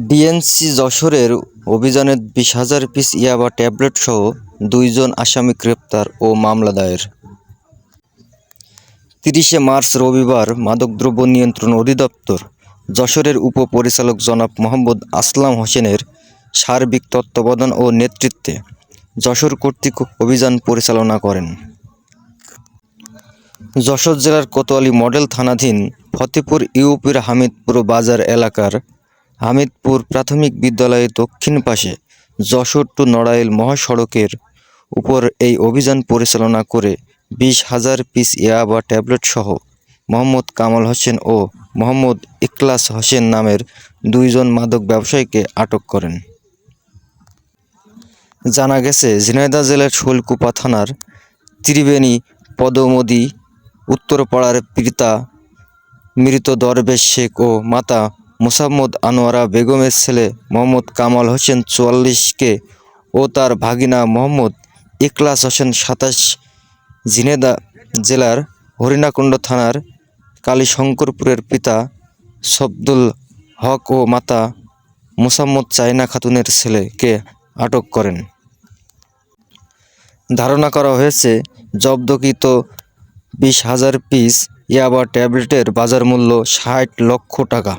DNC যশোরের অভিযানে বিশ হাজার পিস ইয়াবা ট্যাবলেটসহ দুইজন আসামি গ্রেপ্তার ও মামলা দায়ের। তিরিশে মার্চ রবিবার মাদকদ্রব্য নিয়ন্ত্রণ অধিদপ্তর যশোরের উপপরিচালক জনাব মোহাম্মদ আসলাম হোসেনের সার্বিক তত্ত্বাবধান ও নেতৃত্বে যশোর কর্তৃক অভিযান পরিচালনা করেন। যশোর জেলার কোতোয়ালি মডেল থানাধীন ফতেপুর ইউপির হামিদপুর বাজার এলাকার হামিদপুর প্রাথমিক বিদ্যালয়ের দক্ষিণ পাশে যশোর টু নড়াইল মহাসড়কের উপর এই অভিযান পরিচালনা করে বিশ হাজার পিস ইয়াবা ট্যাবলেট সহ মোহাম্মদ কামাল হোসেন ও মোহাম্মদ ইকলাস হোসেন নামের দুইজন মাদক ব্যবসায়ীকে আটক করেন। জানা গেছে, ঝিনাইদহ জেলার শোলকুপা থানার ত্রিবেণী পদমদি, উত্তরপাড়ার পিতা মৃত দরবেশ শেখ ও মাতা মোসাম্মদ আনোয়ারা বেগমের ছেলে মোহাম্মদ কামাল হোসেন চুয়াল্লিশকে ও তার ভাগিনা মোহাম্মদ ইকলাস হোসেন সাতাশ ঝিনেদা জেলার হরিণাকুণ্ড থানার কালীশঙ্করপুরের পিতা সবদুল হক ও মাতা মোসাম্মদ চাইনা খাতুনের ছেলেকে আটক করেন। ধারণা করা হয়েছে, জব্দকৃত বিশ হাজার পিস ইয়াবা ট্যাবলেটের বাজার মূল্য ষাট লক্ষ টাকা।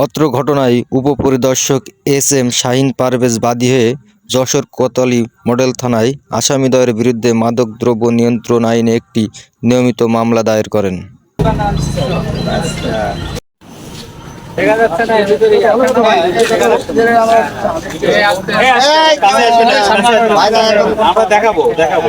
অত্র ঘটনায় উপপরিদর্শক এস এম শাহিন পারভেজ বাদী হয়ে যশোর কোতোয়ালি মডেল থানায় আসামিদ্বয়ের বিরুদ্ধে মাদকদ্রব্য নিয়ন্ত্রণ আইনে একটি নিয়মিত মামলা দায়ের করেন। দেখাবো দেখাবো।